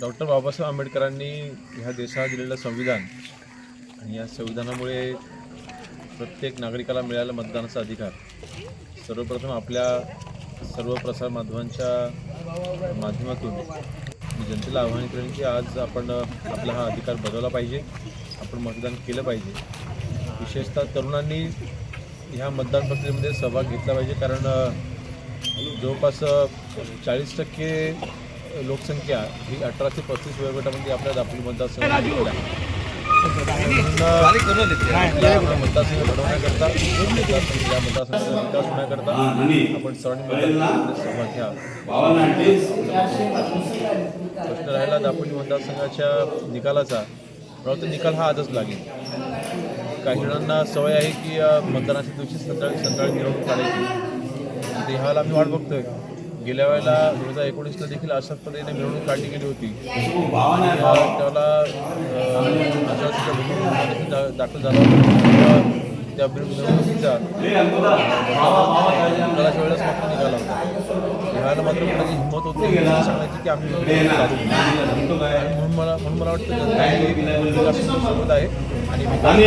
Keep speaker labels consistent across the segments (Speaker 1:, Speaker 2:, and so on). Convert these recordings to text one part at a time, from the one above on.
Speaker 1: Doctor Babasaheb आंबेडकरांनी ह्या देशाला दिलेलं संविधान आणि या संविधानामुळे प्रत्येक नागरिकाला मिळाला मतदानाचा अधिकार. सर्वप्रथम आपल्या सर्व प्रसार माध्यमांच्या माध्यमातून जनतेला आवाहन करेन की आज आपण आपला हा अधिकार बदलला पाहिजे आपण मतदान केलं पाहिजे. विशेषतः तरुणांनी ह्या मतदान प्रक्रियेमध्ये सहभाग घेतला पाहिजे कारण जवळपास चाळीस टक्के लोकसंख्या ही अठरा ते पस्तीस वयोगटामध्ये आपल्या दापोली मतदारसंघात मतदारसंघ घडवण्याकरता मतदारसंघ या मतदारसंघाचा विकास होण्याकरता आपण घ्या प्रश्न राहिला दापोली मतदारसंघाच्या निकालाचा. मला वाटतं निकाल हा आजच लागेल. काही जणांना सवय आहे की मतदानाच्या दिवशी संध्याकाळी संध्याकाळी मिरवणूक काढायची. ते ह्याला आम्ही वाट बघतोय. गेल्या वेळेला दोन हजार एकोणीसला देखील अशाच पद्धतीने मिळवणूक काढली गेली होती. त्याला दाखल झाला होता. त्या मिळवणुकीचा निकालाच्या वेळेला मात्र निघाला होता. घ्यायला मात्र कोणाची हिंमत होती. सांगायची की आम्ही म्हणून मला म्हणून मला वाटतं सोबत आहे. आणि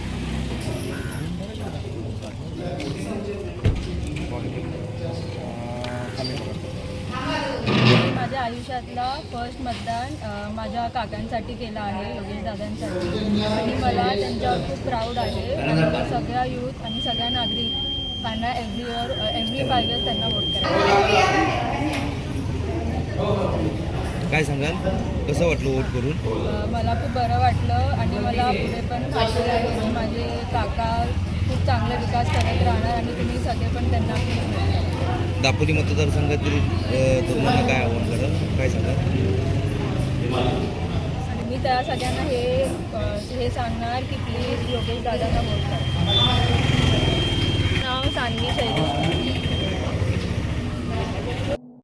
Speaker 2: आयुष्यातला फर्स्ट मतदान माझ्या काकांसाठी केलं आहे योगेश दादांसाठी. आणि मला त्यांच्यावर खूप प्राऊड आहे. सगळ्या यूथ आणि सगळ्या नागरिकांना every year every five years त्यांना वोट
Speaker 3: काय सांगाल? कसं वाटलं वोट करून?
Speaker 2: मला खूप बरं वाटलं आणि मला पुढे पण खात्री आहे की माझे काका खूप चांगला विकास करत राहणार आणि तुम्ही सगळे पण त्यांना
Speaker 3: दापोली मतदारसंघातील अ, तरुणांना काय आव्हान करा? काय सांगा?
Speaker 2: आणि मी त्या सगळ्यांना हे हे सांगणार की प्लीज योगेश दादांना बोलतात